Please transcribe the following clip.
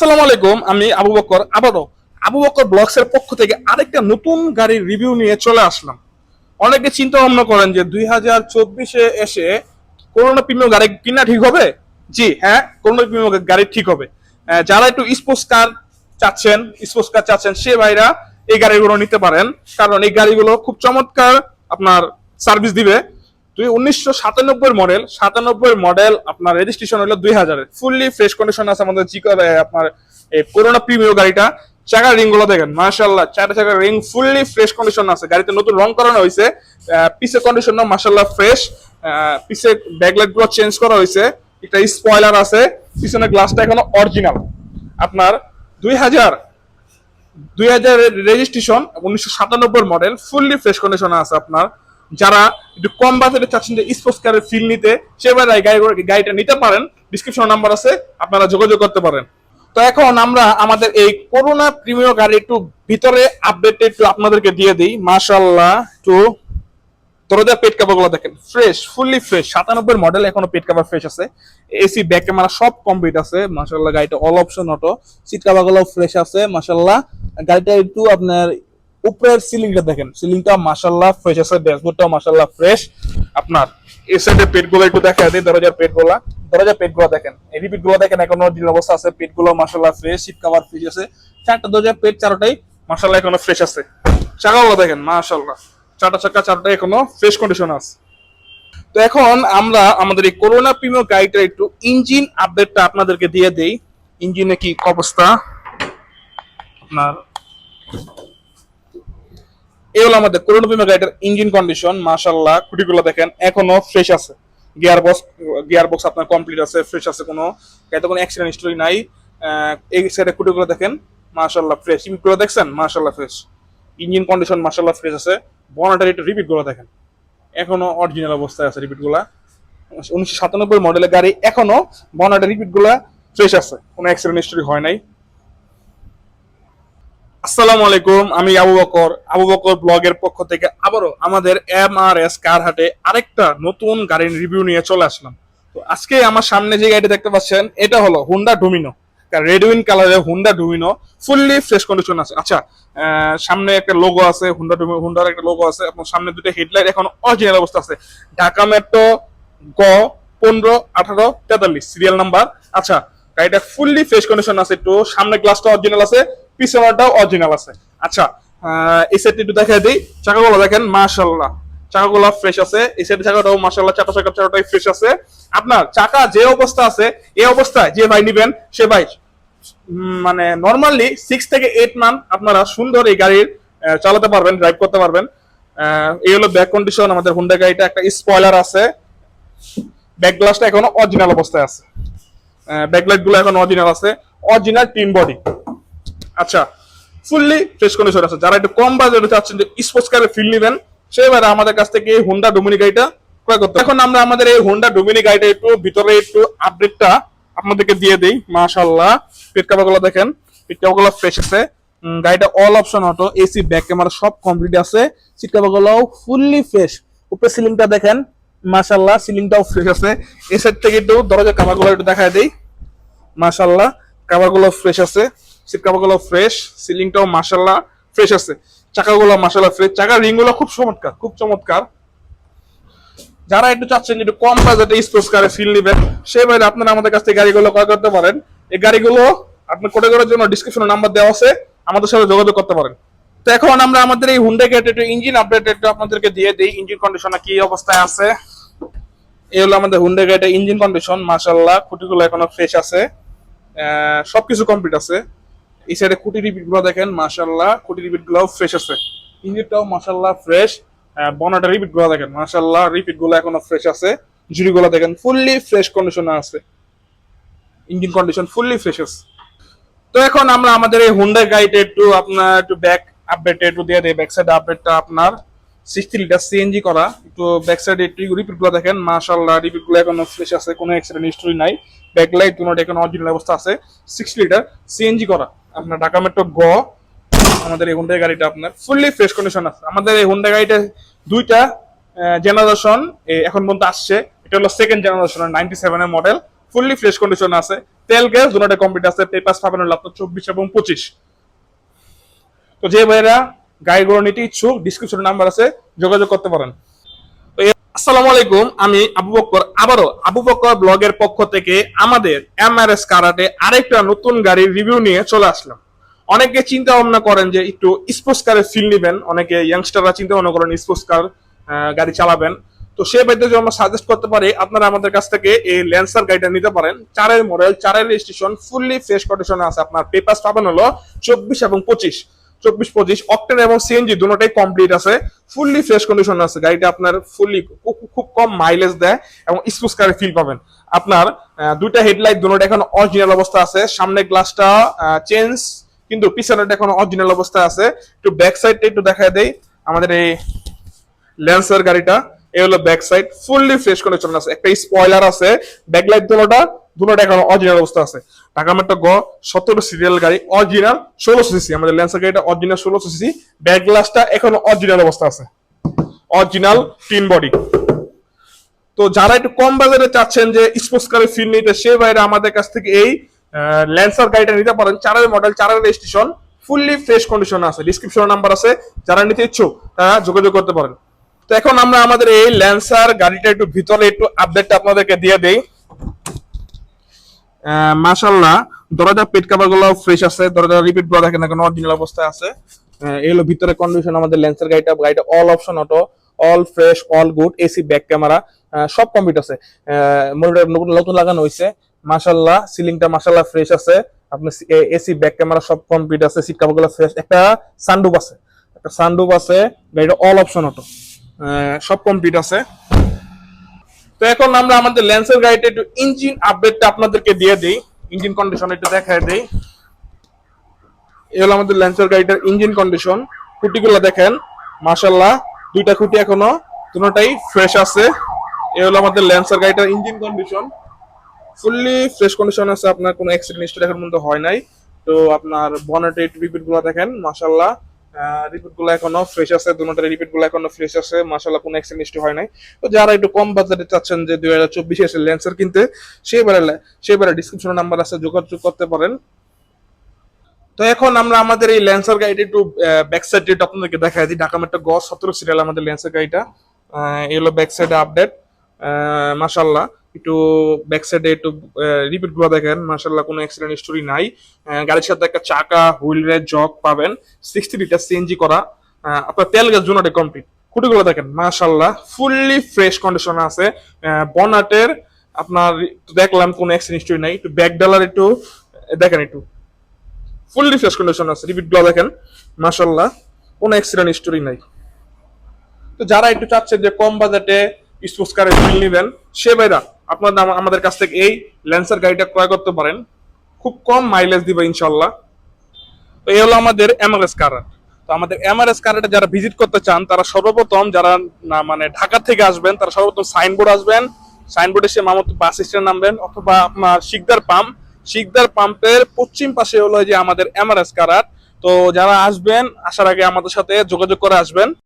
আসসালামু আলাইকুম, আমি আবু বকর। আবারও, আবু বকর ব্লগস এর পক্ষ থেকে আরেকটা নতুন গাড়ির রিভিউ নিয়ে চলে আসলাম। অনেকে চিন্তা ভাবনা করেন যে দুই হাজার চব্বিশে এসে করোনা প্রিমিয়াম গাড়ি কিনা ঠিক হবে? জি হ্যাঁ করোনা প্রিমিয়াম গাড়ি ঠিক হবে। যারা একটু স্পোর্টস কার চাচ্ছেন স্পোর্টস কার চাচ্ছেন, সে ভাইরা এই গাড়িগুলো নিতে পারেন। কারণ এই গাড়িগুলো খুব চমৎকার আপনার সার্ভিস দিবে। তুই উনিশশো সাতানব্বই মডেল সাতানব্বই মডেল আপনার রেজিস্ট্রেশন হলো দুই হাজারের ফুললি ফ্রেশ কন্ডিশন আছে আমাদের জিকো আপনার এই করোনা প্রিমিয়ার গাড়িটা। চাকার রিংগুলো দেখেন মার্শাল্লাহ চারটা চাকার রিং ফুললি ফ্রেশ কন্ডিশন আছে। গাড়িতে নতুন রং করানো হয়েছে পিসের কন্ডিশন মার্শাল্লাহ ফ্রেশ পিসের ব্যাকলাইটগুলো চেঞ্জ করা হয়েছে। একটা স্পয়লার আছে, পিছনের গ্লাসটা এখনও অরিজিনাল আপনার দুই হাজার দুই হাজার রেজিস্ট্রেশন উনিশশো সাতানব্বই মডেল ফুললি ফ্রেশ কন্ডিশনে আছে আপনার। যারা একটু কম বাজেটে চাচ্ছেন যে স্পোর্টস কারের ফিল নিতে, সেবারে গাড়ি গাড়িটা নিতে পারেন। ডিসক্রিপশন নাম্বার আছে, আপনারা যোগাযোগ করতে পারেন। তো এখন আমরা আমাদের এই করোনা প্রিমিয়ার গাড়ি একটু ভিতরে আপডেট একটু আপনাদেরকে দিয়ে দিই। মাশাল্লাহ একটু দরজা পেট কাভার দেখেন। ফ্রেশ ফুললি ফ্রেশ সাতানব্বই মডেল এখনও পেট কাভার ফ্রেশ আছে। এসি ব্যাক ক্যামেরা সব কমপ্লিট আছে। মাশাল্লাহ গাড়িটা all option auto seat cover fresh আছে মাশাল্লাহ গাড়িটা একটু আপনার উপরের সিলিংটা দেখেন। সিলিংটা মাশাল্লাহ ফ্রেশ আছে ড্যাশবোর্ডটাও মাশাল্লাহ ফ্রেশ আপনার এই সাইডে পেটগুলো একটু দেখা দিই, দরজার পেটগুলা দরজার পেটগুলো দেখেন এই রিপিটগুলো দেখেন, এখনও অরিজিনাল অবস্থা আছে পেটগুলো মাশাল্লাহ ফ্রেশ সিট কাভার ফ্রেশ আছে। চারটা দরজার পেট, চারটাই মাশাল্লাহ এখনও ফ্রেশ আছে। চাকাগুলো দেখেন মাশাল্লাহ চারটা চাকা, চারটা এখনও ফ্রেশ কন্ডিশন আছে। তো এখন আমরা আমাদের এই করোনা প্রিমিয়ার গাড়িটা একটু ইঞ্জিন আপডেটটা আপনাদেরকে দিয়ে দেই। ইঞ্জিনে কি অবস্থা? আপনার এই হলো আমাদের করোনা প্রিমিয়ার গাড়িটার ইঞ্জিন কন্ডিশন মাশাল্লাহ খুঁটিগুলো দেখেন, এখনও ফ্রেশ আছে। গিয়ার বক্স গিয়ার বক্স আপনার কমপ্লিট আছে ফ্রেশ আছে কোনো। গাড়িতে কোনো অ্যাক্সিডেন্ট হিস্টোরি নাই। এই সাইডে খুঁটিগুলো দেখেন মাশাল্লাহ ফ্রেশ ইমিগুলো দেখছেন? মাশাল্লাহ ফ্রেশ ইঞ্জিন কন্ডিশন মাশাল্লাহ ফ্রেশ আছে। বনাটার একটু রিপিটগুলো দেখেন। এখনও অরিজিনাল অবস্থায় আছে রিপিটগুলা। উনিশশো সাতানব্বই মডেলের গাড়ি এখনও বনাটার রিপিটগুলা ফ্রেশ আছে। কোনো অ্যাক্সিডেন্ট হিস্টোরি হয় নাই। আসসালামু আলাইকুম, আমি আবু বকর। আবু বকর ব্লগের পক্ষ থেকে আবারও আমাদের এম আর এস কার হাটে আরেকটা নতুন গাড়ির রিভিউ নিয়ে চলে আসলাম। তো আজকে আমার সামনে যে গাড়িটা দেখতে পাচ্ছেন, এটা হলো হুন্ডা ডোমিনো রেড উইন কালারের Honda Domino fully fresh condition আছে। আচ্ছা সামনে একটা লোগো আছে হুন্ডা হুন্ডার একটা লোগো আছে, আপনার সামনে দুটো হেডলাইট এখন অরিজিনাল অবস্থা আছে। ঢাকা মেট্রো গ, পনেরো, আঠারো, তেতাল্লিশ সিরিয়াল নাম্বার আচ্ছা গাড়িটা ফুললি ফ্রেশ কন্ডিশন আছে একটু, সামনে গ্লাসটা অরিজিনাল আছে পিছনেরটাও অরিজিনাল আছে। আচ্ছা এই সেটটি একটু দেখা দিই। চাকাগুলো দেখেন মাশাল্লাহ চাকাগুলো ফ্রেশ আছে। এই সাইডের চাকাটাও মাশাল্লাহ চাকা চাকা চাকাটাই ফ্রেশ আছে। আপনার চাকা যে অবস্থা আছে, এই অবস্থায় যে ভাই নিবেন, সে ভাই মানে নর্মালি সিক্স থেকে এইট মান্থ আপনারা সুন্দর এই গাড়ির চালাতে পারবেন ড্রাইভ করতে পারবেন। এই হলো ব্যাক কন্ডিশন আমাদের হুন্ডা গাড়িটা একটা স্পয়লার আছে। ব্যাক গ্লাসটা এখনও অরিজিনাল অবস্থায় আছে। ব্যাকলাইটগুলো এখন অরিজিনাল আছে। অরিজিনাল টিম বডি আচ্ছা ফুললি ফ্রেশ কন্ডিশন আছে। যারা একটু কম বাজেটে চাচ্ছেন যে স্পোর্টস কারের ফিল নেবেন সেবারে আমাদের কাছ থেকে হুন্ডা ডোমিনি গাড়িটা ক্রয় করতে এখন আমরা আমাদের এই হুন্ডা ডোমিনি গাড়িটা একটু ভিতরে একটু আপডেটটা আপনাদেরকে দিয়ে দেই। মাশাল্লাহ পেট কাভারগুলো দেখেন পেট কাভারগুলো ফ্রেশ আছে। গাড়িটা all option auto AC back camera সব কমপ্লিট আছে। সিট কাভারগুলো ফুললি ফ্রেশ উপরে সিলিংটা দেখেন মাশাল্লাহ সিলিংটাও ফ্রেশ আছে। এই সাইড থেকে একটু দরজা কাভারগুলো একটু দেখায় দেই। মাশাল্লাহ কাভারগুলো ফ্রেশ আছে। সিট কাভারগুলো ফ্রেশ সিলিংটাও মাশাল্লাহ ফ্রেশ আছে। চাকাগুলো মাশাল্লাহ ফ্রেশ চাকার রিংগুলো খুব চমৎকার খুব চমৎকার। যারা একটু চাচ্ছেন একটু কম বাজেটে স্পোর্টস কারে ফিল নেবেন, সেই বাইরে আপনারা আমাদের কাছ থেকে গাড়িগুলো ক্রয় করতে পারেন। এই গাড়িগুলো আপনার কোটে করার জন্য ডিসক্রিপশনে নাম্বার দেওয়া আছে, আমাদের সাথে যোগাযোগ করতে পারেন। তো এখন আমরা আমাদের এই হুন্ডা গেট একটু ইঞ্জিন আপডেট একটু আপনাদেরকে দিয়ে দিই ইঞ্জিন কন্ডিশনে কি অবস্থায় আছে। এই হলো আমাদের হুন্ডা গাড়িটা ইঞ্জিন কন্ডিশন মাশাল্লাহ খুঁটিগুলো এখনও ফ্রেশ আছে। সবকিছু কমপ্লিট আছে। এই সাইডে খুঁটি রিপিটগুলো দেখেন মাসাল্লাহ খুঁটি রিপিটগুলো ফ্রেশ আছে। ইঞ্জিনটাও মাসাল্লাহ ফ্রেশ বনাটা রিপিটগুলো দেখেন মাসাল্লাহ রিপিটগুলো এখনও ফ্রেশ আছে। জুড়ি গুলো দেখেন ফুললি ফ্রেশ কন্ডিশনে আছে। ইঞ্জিন কন্ডিশন ফুললি ফ্রেশ আছে। তো এখন আমরা আমাদের এই হুন্ডা গাড়িটা একটু আপনার, একটু ব্যাক আপডেট একটু দিয়ে দিই ব্যাক সাইড আপডেটটা আপনার। সিক্সটি লিটার সিএনজি করা। একটু ব্যাক সাইডে একটু রিপিটগুলো দেখেন মাশাল্লাহ রিপিটগুলো এখনও ফ্রেশ আছে, কোনো অ্যাক্সিডেন্ট হিস্টোরি নাই। ব্যাক লাইট দুটো এখন অরিজিনাল অবস্থা আছে। সিক্সটি লিটার সিএনজি করা। আপনার ঢাকা মেট্রো গ, আমাদের এই হুন্ডা গাড়িটা আপনার ফুললি ফ্রেশ কন্ডিশন আছে। আমাদের এই হুন্ডা গাড়িটা দুইটা জেনারেশন এখন পর্যন্ত আসছে। এটা হলো সেকেন্ড জেনারেশনের নাইনটি সেভেনের মডেল ফুললি ফ্রেশ কন্ডিশন আছে। তেল, গ্যাস দুটোটা কমপ্লিট আছে পেপার পাবেন হলো আপনার চব্বিশ এবং পঁচিশ। তো যে ভাইরা গাড়িগুলো নিতে ইচ্ছুক ডিসক্রিপশন নাম্বার আছে, যোগাযোগ করতে পারেন। আসসালামু আলাইকুম, আমি আবু বক্কর। আবারও আবু বক্কর ব্লগের পক্ষ থেকে আমাদের এমআরএস কারাটে আরেকটা নতুন গাড়ির রিভিউ নিয়ে চলে আসলাম। অনেকে চিন্তা ভাবনা করেন যে একটু স্পোর্টস কারের ফিল নেবেন। অনেকে ইয়াংস্টাররা চিন্তা ভাবনা করেন স্পোর্টস কার গাড়ি চালাবেন। তো সে যদি আমরা সাজেস্ট করতে পারি, আপনারা আমাদের কাছ থেকে এই ল্যান্সার গাড়িটা নিতে পারেন। চারের মডেল চারের রেজিস্ট্রেশন ফুললি ফ্রেশ কন্ডিশনে আছে। আপনার পেপার পাবেন হলো চব্বিশ এবং পঁচিশ। চব্বিশ, পঁচিশ, অক্টেন এবং সিএনজি দুটোটাই কমপ্লিট আছে। ফুললি ফ্রেশ কন্ডিশন আছে। গাড়িটা আপনার ফুললি খুব কম মাইলেজ দেয় এবং স্পোর্টস কারের ফিল পাবেন। আপনার দুইটা হেডলাইট দুটোটা এখন অরিজিনাল অবস্থা আছে। সামনে গ্লাসটা চেঞ্জ কিন্তু পিছনেটা এখন অরিজিনাল অবস্থা আছে। একটু ব্যাক সাইডটা একটু দেখা দেয় আমাদের এই ল্যান্সার গাড়িটা, এই হলো back side fully fresh condition আছে। একটা স্পয়লার আছে। ব্যাকলাইট দুটোটা দুটোটা এখন অরিজিনাল অবস্থা আছে। গ সতেরো সিরিয়াল গাড়ি অরিজিনাল সিসি আমাদের ল্যান্সার গাড়িটা অরিজিনাল সিসি ব্যাক গ্লাসটা অরিজিনাল অবস্থা আছে। অরিজিনাল টিন বডি তো যারা একটু কম বাজারে চাচ্ছেন যে স্পোর্টস ফিল নিতে, সে বাইরে আমাদের কাছ থেকে এই ল্যান্সার গাড়িটা নিতে পারেন। চারের মডেল চারের রেজিস্ট্রেশন ফুললি ফ্রেশ কন্ডিশন আছে। ডিসক্রিপশন নাম্বার আছে। যারা নিতে ইচ্ছুক, তারা যোগাযোগ করতে পারেন। তো এখন আমরা আমাদের এই ল্যান্সার গাড়িটা একটু ভিতরে একটু আপডেটটা আপনাদেরকে দিয়ে দেই। মাশাল্লাহ দরজা পেট কাভারগুলো ফ্রেশ আছে, দরজা রিপিটগুলো দেখেন এখন অরিজিনাল অবস্থায় আছে। হলো ভিতরে কন্ডিশন আমাদের লেন্সের গাড়িটা গাড়িটা all option auto all fresh all good AC back camera সব কমপ্লিট আছে। মনিটর নতুন লাগানো হয়েছে মাশাল্লাহ সিলিংটা মাশাল্লাহ ফ্রেশ আছে। আপনার এসি ব্যাক ক্যামেরা সব কমপ্লিট আছে সিট কাভারগুলো ফ্রেশ একটা সানডুপ আছে, একটা সানডুপ আছে, গাড়িটা অল অপশন অটো সব কমপ্লিট আছে। তো এখন আমরা আমাদের ল্যান্সের গাড়িটা একটু ইঞ্জিন আপডেটটা আপনাদেরকে দিয়ে দিই। ইঞ্জিন কন্ডিশন একটু দেখায় দেই। এই হলো আমাদের ল্যান্সের গাড়িটার ইঞ্জিন কন্ডিশন খুঁটিগুলো দেখেন। মাশাল্লাহ দুইটা খুঁটি এখনও, দুটোটাই ফ্রেশ আছে। এই হলো আমাদের ল্যান্সের গাড়িটার engine condition fully fresh condition আছে, আপনার কোনো অ্যাক্সিডেন্ট হিস্ট্রি এখন পর্যন্ত হয় নাই। তো আপনার বনেটে রিপিটগুলো দেখেন মাশাল্লাহ রিপিটগুলো এখনও ফ্রেশ আছে দুটোটা রিপিটগুলো এখনও ফ্রেশ আছে। মাশাল্লাহ কোনো অ্যাক্সিডেন্ট হিস্ট্রি হয় নাই। তো যারা একটু কম বাজেটে চাচ্ছেন যে দুই হাজার চব্বিশে এসে ল্যান্সার কিনতে সেবারে সেবারে ডিসক্রিপশন নাম্বার আছে, যোগাযোগ করতে পারেন। তো এখন আমরা আমাদের এই ল্যান্সার গাড়িটা একটু ব্যাক সাইড একটু আপনাদেরকে দেখাই দিই। ঢাকা মেট্রো গ সতেরো সিরিয়াল আমাদের ল্যান্সার গাড়িটা। হলো ব্যাক সাইডে আপডেট মাশাল্লাহ একটু ব্যাক সাইডে একটু রিপিটগুলো দেখেন। মাশাল্লাহ কোনো অ্যাক্সিডেন্ট হিস্টোরি নাই। গাড়ির সাথে একটা চাকা হুইল রেড জগ পাবেন। সিক্সটি লিটার সিএনজি করা। আপনার তেল গ্যাস জোনাটে কমপ্লিট খুঁটিগুলো দেখেন মাশাল্লাহ ফুললি ফ্রেশ কন্ডিশন আছে। বনাটের, আপনার দেখলাম কোনো অ্যাক্সিডেন্ট হিস্টোরি নাই। একটু ব্যাক ডালার একটু দেখেন একটু। ফুললি ফ্রেশ কন্ডিশন আছে। রিপিটগুলো দেখেন মাশাল্লাহ কোনো অ্যাক্সিডেন্ট হিস্টোরি নাই। তো যারা একটু চাচ্ছে যে কম বাজেটে স্পোর্টস কারের ফিল নেবেন, সে ভাইরা আপনারা আম- আমাদের কাছ থেকে এই ল্যান্সার গাড়িটা ক্রয় করতে পারেন। খুব কম মাইলেজ দিবে ইনশাল্লাহ। তো এই হলো আমাদের এমআরএস কারার তো আমাদের এমআরএস কারাটা যারা ভিজিট করতে চান, তারা সর্বপ্রথম যারা না মানে ঢাকা থেকে আসবেন, তারা সর্বপ্রথম সাইনবোর্ড আসবেন। সাইনবোর্ডে এসে মামত বাস স্ট্যান্ড নামবেন অথবা শিকদার পাম্প শিকদার পাম্পের পশ্চিম পাশে হলো যে আমাদের এমআরএস কারার তো যারা আসবেন, আসার আগে আমাদের সাথে যোগাযোগ করে আসবেন।